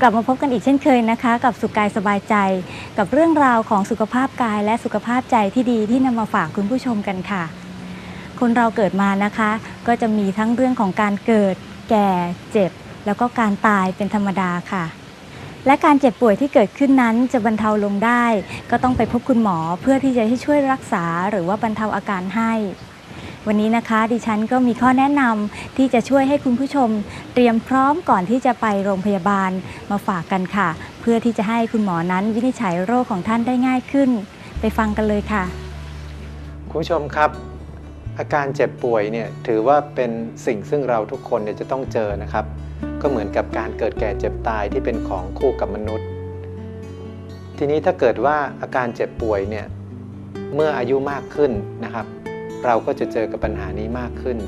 กลับมาพบกันอีกเช่นเคยนะคะ กับสุขกายสบายใจ กับเรื่องราวของสุขภาพกายและสุขภาพใจที่ดีที่นำมาฝากคุณผู้ชมกันค่ะ คนเราเกิดมานะคะ ก็จะมีทั้งเรื่องของการเกิด แก่ เจ็บ แล้วก็การตายเป็นธรรมดาค่ะ และการเจ็บป่วยที่เกิดขึ้นนั้นจะบรรเทาลงได้ ก็ต้องไปพบคุณหมอเพื่อที่จะให้ช่วยรักษาหรือว่าบรรเทาอาการให้ วันนี้นะคะดิฉันก็มีข้อแนะนำที่จะช่วยให้คุณผู้ชม เตรียมพร้อมก่อนที่จะไปโรงพยาบาลมาฝากกันค่ะ เพื่อที่จะให้คุณหมอนั้นวินิจฉัยโรคของท่านได้ง่ายขึ้น ไปฟังกันเลยค่ะ คุณผู้ชมครับ อาการเจ็บป่วยเนี่ยถือว่าเป็นสิ่งซึ่งเราทุกคนเนี่ยจะต้องเจอนะครับ ก็เหมือนกับการเกิดแก่เจ็บตายที่เป็นของคู่กับมนุษย์ ทีนี้ถ้าเกิดว่าอาการเจ็บป่วยเนี่ยเมื่ออายุมากขึ้นนะครับ เราก็จะเจอกับปัญหานี้มากขึ้น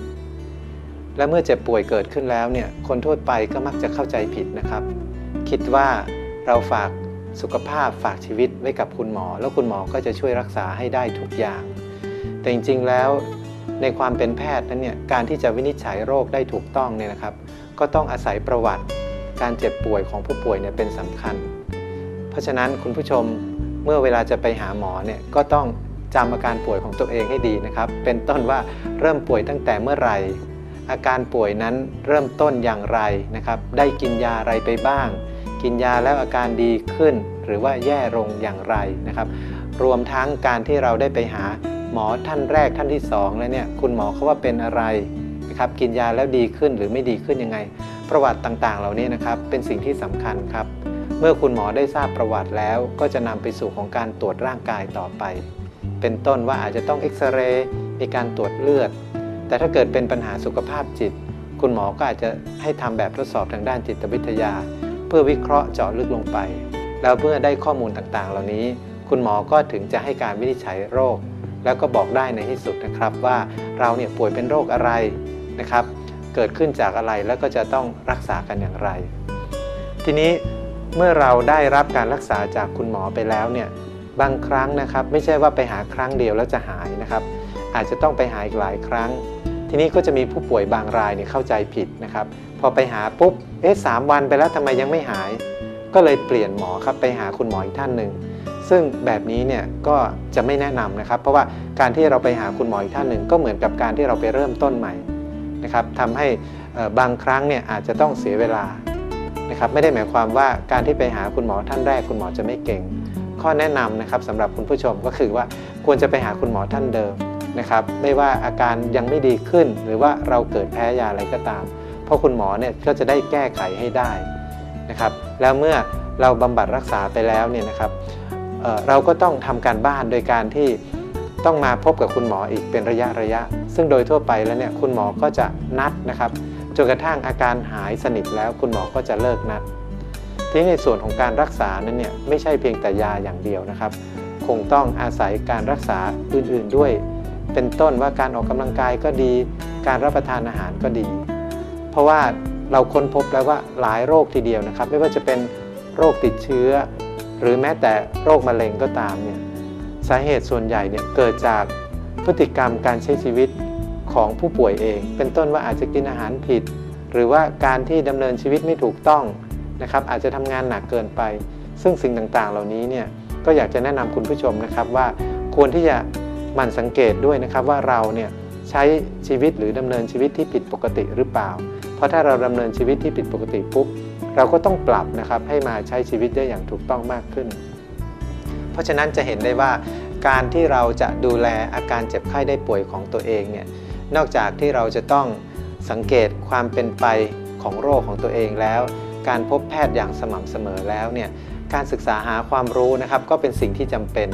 และเมื่อเจ็บป่วยเกิดขึ้นแล้วเนี่ยคนทั่วไปก็มักจะเข้าใจผิดนะครับ คิดว่าเราฝากสุขภาพฝากชีวิตไว้กับคุณหมอ แล้วคุณหมอก็จะช่วยรักษาให้ได้ทุกอย่าง แต่จริงๆแล้วในความเป็นแพทย์นั้นเนี่ยการที่จะวินิจฉัยโรคได้ถูกต้องเนี่ยนะครับ ก็ต้องอาศัยประวัติการเจ็บป่วยของผู้ป่วยเนี่ยเป็นสำคัญ เพราะฉะนั้นคุณผู้ชมเมื่อเวลาจะไปหาหมอเนี่ยก็ต้อง จำอาการป่วยของตัวเองให้ดีนะครับ เป็นต้นว่าเริ่มป่วยตั้งแต่เมื่อไหร่ อาการป่วยนั้นเริ่มต้นอย่างไรนะครับ ได้กินยาอะไรไปบ้าง กินยาแล้วอาการดีขึ้น หรือว่าแย่ลงอย่างไรนะครับ รวมทั้งการที่เราได้ไปหาหมอท่านแรกท่านที่สองแล้วเนี่ยคุณหมอเขาว่าเป็นอะไรนะครับกินยาแล้วดีขึ้นหรือไม่ดีขึ้นยังไง ประวัติต่างๆ เหล่านี้นะครับเป็นสิ่งที่สำคัญครับ เมื่อคุณหมอได้ทราบประวัติแล้วก็จะนำไปสู่ของการตรวจร่างกายต่อไป เป็นต้นว่าอาจจะต้องเอ็กซเรย์มีการตรวจเลือด แต่ถ้าเกิดเป็นปัญหาสุขภาพจิต คุณหมอก็อาจจะให้ทำแบบทดสอบทางด้านจิตวิทยา เพื่อวิเคราะห์เจาะลึกลงไป แล้วเมื่อได้ข้อมูลต่างๆ เหล่านี้ คุณหมอก็ถึงจะให้การวินิจฉัยโรค แล้วก็บอกได้ในที่สุดนะครับว่าเราเนี่ยป่วยเป็นโรคอะไรนะครับ เกิดขึ้นจากอะไรแล้วก็จะต้องรักษากันอย่างไร ทีนี้เมื่อเราได้รับการรักษาจากคุณหมอไปแล้วเนี่ย บางครั้งนะครับ ไม่ใช่ว่าไปหาครั้งเดียวแล้วจะหายนะครับ อาจจะต้องไปหาอีกหลายครั้ง ทีนี้ก็จะมีผู้ป่วยบางรายเนี่ยเข้าใจผิดนะครับ พอไปหาปุ๊บเอ๊ะสามวันไปแล้วทำไมยังไม่หาย ก็เลยเปลี่ยนหมอครับไปหาคุณหมออีกท่านหนึ่งซึ่งแบบนี้เนี่ยก็จะไม่แนะนำนะครับ เพราะว่าการที่เราไปหาคุณหมออีกท่านหนึ่งก็เหมือนกับการที่เราไปเริ่มต้นใหม่นะครับทำให้บางครั้งเนี่ยอาจจะต้องเสียเวลานะครับไม่ได้หมายความว่าการที่ไปหาคุณหมอท่านแรกคุณหมอจะไม่เก่ง ข้อแนะนำนะครับสำหรับคุณผู้ชมก็คือว่าควรจะไปหาคุณหมอท่านเดิมนะครับไม่ว่าอาการยังไม่ดีขึ้น หรือว่าเราเกิดแพ้ยาอะไรก็ตาม เพราะคุณหมอเนี่ยก็จะได้แก้ไขให้ได้นะครับแล้วเมื่อเราบำบัดรักษาไปแล้วเนี่ยนะครับเเราก็ต้องทำการบ้านโดยการที่ต้องมาพบกับคุณหมออีกเป็นระยะระยะ ซึ่งโดยทั่วไปแล้วเนี่ยคุณหมอก็จะนัดนะครับจนกระทั่งอาการหายสนิทแล้วคุณหมอก็จะเลิกนัด ทีนี้ในส่วนของการรักษานั้นเนี่ยไม่ใช่เพียงแต่ยาอย่างเดียวนะครับ คงต้องอาศัยการรักษาอื่นๆด้วย เป็นต้นว่าการออกกำลังกายก็ดี การรับประทานอาหารก็ดี เพราะว่าเราค้นพบแล้วว่าหลายโรคทีเดียวนะครับ ไม่ว่าจะเป็นโรคติดเชื้อ หรือแม้แต่โรคมะเร็งก็ตามเนี่ยสาเหตุส่วนใหญ่เนี่ยเกิดจากพฤติกรรมการใช้ชีวิตของผู้ป่วยเอง เป็นต้นว่าอาจจะกินอาหารผิด หรือว่าการที่ดำเนินชีวิตไม่ถูกต้อง นะครับอาจจะทำงานหนักเกินไป ซึ่งสิ่งต่างๆ เหล่านี้เนี่ยก็อยากจะแนะนำคุณผู้ชมนะครับว่าควรที่จะหมั่นสังเกตด้วยนะครับว่าเราเนี่ยใช้ชีวิตหรือดำเนินชีวิตที่ผิดปกติหรือเปล่า เพราะถ้าเราดำเนินชีวิตที่ผิดปกติปุ๊บเราก็ต้องปรับนะครับให้มาใช้ชีวิตได้อย่างถูกต้องมากขึ้น เพราะฉะนั้นจะเห็นได้ว่าการที่เราจะดูแลอาการเจ็บไข้ได้ป่วยของตัวเองเนี่ยนอกจากที่เราจะต้องสังเกตความเป็นไปของโรคของตัวเองแล้ว การพบแพทย์อย่างสม่ำเสมอแล้วเนี่ยการศึกษาหาความรู้นะครับก็เป็นสิ่งที่จำเป็น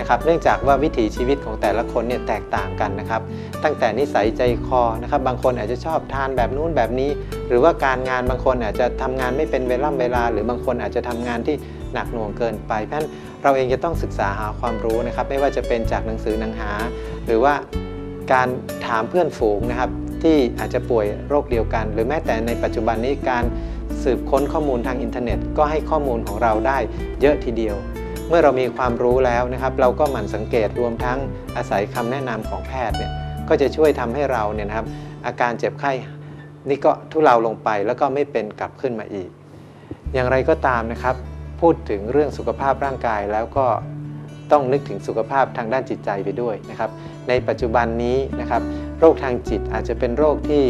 นะครับเนื่องจากว่าวิถีชีวิตของแต่ละคนเนี่ยแตกต่างกันนะครับ ตั้งแต่นิสัยใจคอนะครับ บางคนอาจจะชอบทานแบบนู้นแบบนี้ หรือว่าการงานบางคนอาจจะทำงานไม่เป็นเวล่ำเวลา หรือบางคนอาจจะทำงานที่หนักหน่วงเกินไป เพราะฉะนั้นเราเองจะต้องศึกษาหาความรู้นะครับ ไม่ว่าจะเป็นจากหนังสือหนังหา หรือว่าการถามเพื่อนฝูงนะครับ ที่อาจจะป่วยโรคเดียวกัน หรือแม้แต่ในปัจจุบันนี้การสืบค้นข้อมูลทางอินเทอร์เน็ต ก็ให้ข้อมูลของเราได้เยอะทีเดียว เมื่อเรามีความรู้แล้วนะครับ เราก็หมั่นสังเกตรวมทั้งอาศัยคำแนะนำของแพทย์เนี่ยก็จะช่วยทำให้เราเนี่ยนะครับ อาการเจ็บไข้นี่ก็ทุเลาลงไปแล้วก็ไม่เป็นกลับขึ้นมาอีก อย่างไรก็ตามนะครับ พูดถึงเรื่องสุขภาพร่างกายแล้วก็ต้องนึกถึงสุขภาพทางด้านจิตใจไปด้วยนะครับ ในปัจจุบันนี้นะครับ โรคทางจิตอาจจะเป็นโรคที่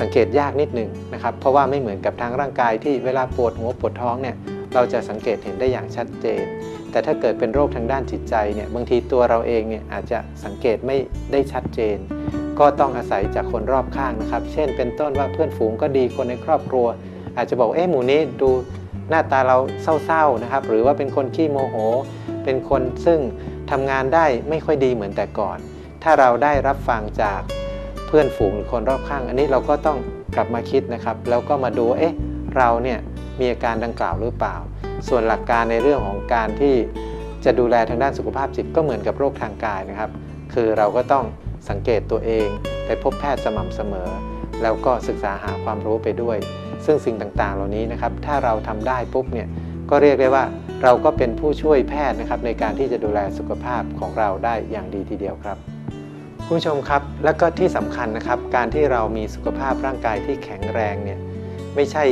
สังเกตยากนิดหนึ่งนะครับ เพราะว่าไม่เหมือนกับทางร่างกายที่เวลาปวดหัวปวดท้องเนี่ยเราจะสังเกตเห็นได้อย่างชัดเจน แต่ถ้าเกิดเป็นโรคทางด้านจิตใจเนี่ยบางทีตัวเราเองเนี่ยอาจจะสังเกตไม่ได้ชัดเจน ก็ต้องอาศัยจากคนรอบข้างนะครับ เช่น เป็นต้นว่าเพื่อนฝูงก็ดีคนในครอบครัว อาจจะบอกเอ๊ะหมูนี้ดูหน้าตาเราเศร้าๆนะครับ หรือว่าเป็นคนขี้โมโห เป็นคนซึ่งทำงานได้ไม่ค่อยดีเหมือนแต่ก่อน ถ้าเราได้รับฟังจากเพื่อนฝูงหรือคนรอบข้าง อันนี้เราก็ต้องกลับมาคิดนะครับ แล้วก็มาดูเอ๊ะเราเนี่ยมีอาการดังกล่าวหรือเปล่า ส่วนหลักการในเรื่องของการที่จะดูแลทางด้านสุขภาพจิตก็เหมือนกับโรคทางกายนะครับ คือเราก็ต้องสังเกตตัวเองไปพบแพทย์สม่ำเสมอ แล้วก็ศึกษาหาความรู้ไปด้วย ซึ่งสิ่งต่างๆ เหล่านี้นะครับ ถ้าเราทำได้ปุ๊บเนี่ยก็เรียกได้ว่าเราก็เป็นผู้ช่วยแพทย์นะครับในการที่จะดูแลสุขภาพของเราได้อย่างดีทีเดียวครับ คุณผู้ชมครับแล้วก็ที่สำคัญนะครับ การที่เรามีสุขภาพร่างกายที่แข็งแรงเนี่ยไม่ใช่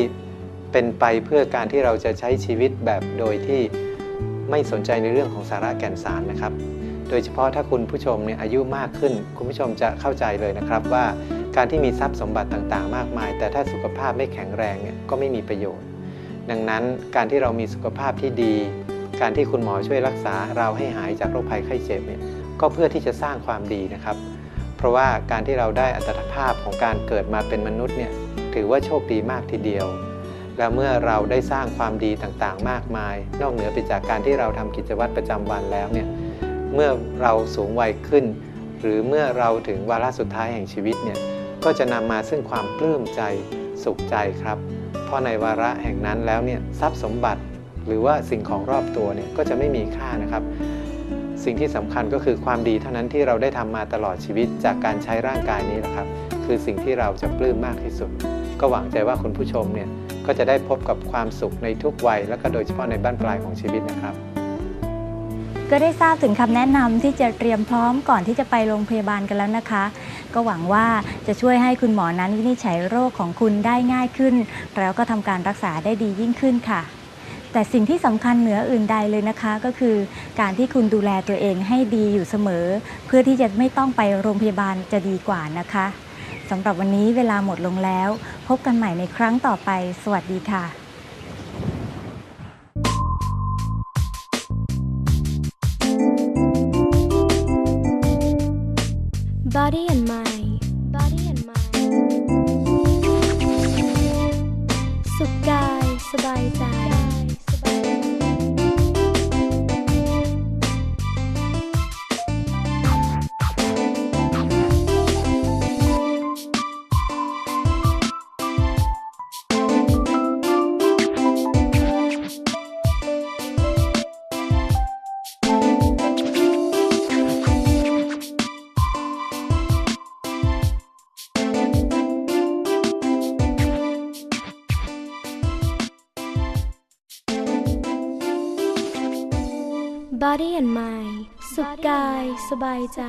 เป็นไปเพื่อการที่เราจะใช้ชีวิตแบบโดยที่ไม่สนใจในเรื่องของสาระแก่นสารนะครับ โดยเฉพาะถ้าคุณผู้ชมเนี่ยอายุมากขึ้น คุณผู้ชมจะเข้าใจเลยนะครับว่าการที่มีทรัพย์สมบัติต่างๆ มากมาย แต่ถ้าสุขภาพไม่แข็งแรงเนี่ยก็ไม่มีประโยชน์ ดังนั้นการที่เรามีสุขภาพที่ดี การที่คุณหมอช่วยรักษาเราให้หายจากโรคภัยไข้เจ็บเนี่ย ก็เพื่อที่จะสร้างความดีนะครับ เพราะว่าการที่เราได้อัตภาพของการเกิดมาเป็นมนุษย์เนี่ยถือว่าโชคดีมากทีเดียว แล้วเมื่อเราได้สร้างความดีต่างๆ มากมาย นอกเหนือไปจากการที่เราทำกิจวัตรประจำวันแล้วเนี่ยเมื่อเราสูงวัยขึ้น หรือเมื่อเราถึงวาระสุดท้ายแห่งชีวิตเนี่ยก็จะนำมาซึ่งความปลื้มใจสุขใจครับ เพราะในวาระแห่งนั้นแล้วเนี่ยทรัพย์สมบัติ หรือว่าสิ่งของรอบตัวเนี่ยก็จะไม่มีค่านะครับ สิ่งที่สำคัญก็คือความดีเท่านั้นที่เราได้ทำมาตลอดชีวิตจากการใช้ร่างกายนี้นะครับ คือสิ่งที่เราจะปลื้มมากที่สุด ก็หวังใจว่าคุณผู้ชมเนี่ยก็จะได้พบกับความสุขในทุกวัย และก็โดยเฉพาะในบ้านปลายของชีวิตนะครับ ก็ได้ทราบถึงคำแนะนำที่จะเตรียมพร้อมก่อนที่จะไปโรงพยาบาลกันแล้วนะคะ ก็หวังว่าจะช่วยให้คุณหมอนั้นวินิจฉัยโรคของคุณได้ง่ายขึ้น แล้วก็ทำการรักษาได้ดียิ่งขึ้นค่ะ แต่สิ่งที่สำคัญเหนืออื่นใดเลยนะคะ ก็คือการที่คุณดูแลตัวเองให้ดีอยู่เสมอ เพื่อที่จะไม่ต้องไปโรงพยาบาลจะดีกว่านะคะสำหรับวันนี้เวลาหมดลงแล้ว พบกันใหม่ในครั้งต่อไป สวัสดีค่ะ Body and mind Body and mind สุขกาย สบายใจ